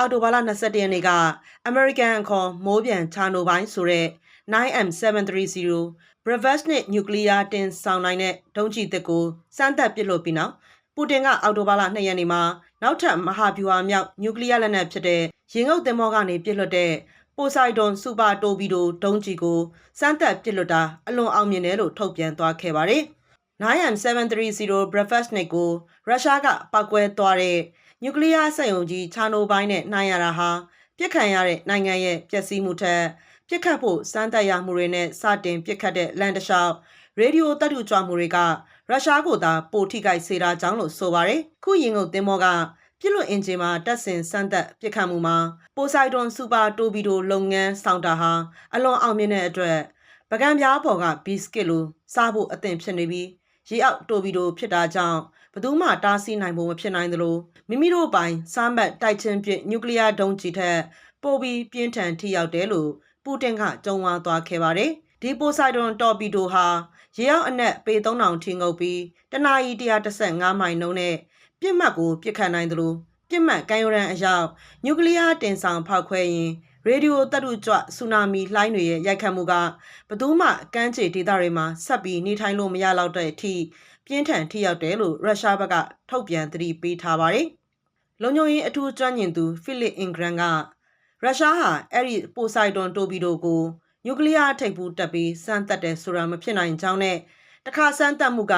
အော်တိုဘာလ21ရက်နေ့က American ခေါ်မိုးပြန်ချာနိုပိုင်းဆိုတဲ့ 9M730 Brevestnik Nuclear တင်ဆောင်နိုင်တဲ့ဒုံးကျည်သစ်ကိုစမ်းသပ်ပစ်လွှတ်ပြီးနောက်ပူတင်ကအော်တိုဘာလ2ရက်နေ့မှာနောက်ထပ်မဟာဗျူဟာမြောက်နျူကလ িয়ার လက်နက်ဖြစ်တဲ့ရေငုပ်သင်္ဘောကနေပစ်လွှတ်တဲ့ပိုဆိုင်ဒွန်စူပါတိုဘီဒိုဒုံးကျည်ကိုစမ်းသပ်ပစ်လွှတ်တာအလွန်အောင်မြင်တယ်လို့ထုတ်ပြန်သွားခဲ့ပါတယ်။ 9M730 Brevestnik ကိုရုရှားကပောက်ကွဲသွားတဲ့ နျူကလ িয়ার စက်ရုံကြီးချာနိုပိုင်းနဲ့နှိုင်းရတာဟာပြစ်ခံရတဲ့နိုင်ငံရဲ့ပျက်စီးမှုထက်ပြစ်ခတ်ဖို့စမ်းသပ်ရမှုတွေနဲ့စတင်ပြစ်ခတ်တဲ့လန်တလျှောက်ရေဒီယိုတပ်ထုကြွမှုတွေကရုရှားကိုသာပိုထိခိုက်စေတာကြောင့်လို့ဆိုပါတယ်။ခုရင်ကုန်သင်္ဘောကပြစ်လွတ်အင်ဂျင်မှာတက်ဆင်စမ်းသက်ပြစ်ခတ်မှုမှာပိုဆိုက်ဒွန်စူပါတိုဘီဒိုလုပ်ငန်းဆောင်တာဟာအလွန်အောင်မြင်တဲ့အတွက်ပကံပြားပေါ်ကဘီစကစ်လိုစားဖို့အသင့်ဖြစ်နေပြီး ရေအောက်တိုဘီဒိုဖြစ်တာကြောင့်ဘယ်သူမှတားဆီးနိုင်ဖို့မဖြစ်နိုင်သလိုမိမိတို့ပိုင်စားမတ်တိုက်ချင်းပစ်နျူကလ িয়ার ဒုံးကျည်ထက်ပိုပြီးပြင်းထန်ထိရောက်တယ်လို့ပူတင်ကကြုံဝါသွားခဲ့ပါတယ်။ဒီပိုဆိုက်ဒွန်တော်ပီဒိုဟာရေအောက်အနက်ပေ3000ထိငုပ်ပြီးတနအီ115မိုင်နှုန်းနဲ့ပြစ်မှတ်ကိုပြစ်ခတ်နိုင်သလိုပြစ်မှတ်ကမ်းရိုးတန်းအရောက်နျူကလ িয়ার တင်ဆောင်ဖောက်ခွဲရင် ရေဒီယိုတပ်ထုကြွဆူနာမီလှိုင်းတွေရဲ့ရိုက်ခတ်မှုကဘသူမှကမ်းခြေဒေသတွေမှာဆက်ပြီးနေထိုင်လို့မရတော့တဲ့အထိပြင်းထန်ထိရောက်တယ်လို့ရုရှားဘက်ကထုတ်ပြန်သတိပေးထားပါတယ်။လုံခြုံရေးအထူးကျွမ်းကျင်သူဖိလစ်အင်ဂရန်ကရုရှားဟာအဲ့ဒီပိုဆိုက်ဒွန်တိုဘီဒိုကိုနျူကလ িয়ার ထိပ်ဖူးတက်ပြီးစမ်းသပ်တယ်ဆိုတာမဖြစ်နိုင်ကြောင်းနဲ့တခါစမ်းသပ်မှုက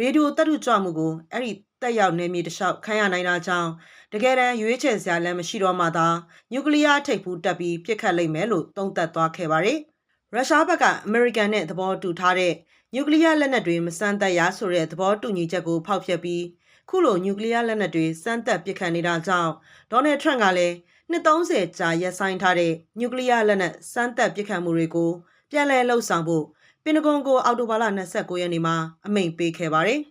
ရေဒီယိုတပ်ထုကြွမှုကိုအဲ့ဒီ တက်ရောက်နေမြေတလျှောက်ခံရနိုင်တာကြောင့်တကယ်တမ်းရွေးချယ်စရာလည်းမရှိတော့မှသာနျူကလ িয়ার ထိပ်ဖူးတက်ပြီးပြစ်ခတ်လိမ့်မယ်လို့သုံးသပ်သွားခဲ့ပါတယ်။ရုရှားဘက်ကအမေရိကန်နဲ့သဘောတူထားတဲ့နျူကလ িয়ার လက်နက်တွေမစမ်းသပ်ရဆိုတဲ့သဘောတူညီချက်ကိုဖောက်ဖျက်ပြီးခုလိုနျူကလ িয়ার လက်နက်တွေစမ်းသပ်ပစ်ခတ်နေတာကြောင့်ဒေါ်နယ်ထရန့်ကလည်းနှစ်30ကြာရပ်ဆိုင်းထားတဲ့နျူကလ িয়ার လက်နက်စမ်းသပ်ပစ်ခတ်မှုတွေကိုပြန်လည်လှုပ်ဆောင်ဖို့ပင်တဂွန်ကိုအောက်တိုဘာလ29ရက်နေ့မှာအမိန့်ပေးခဲ့ပါတယ်။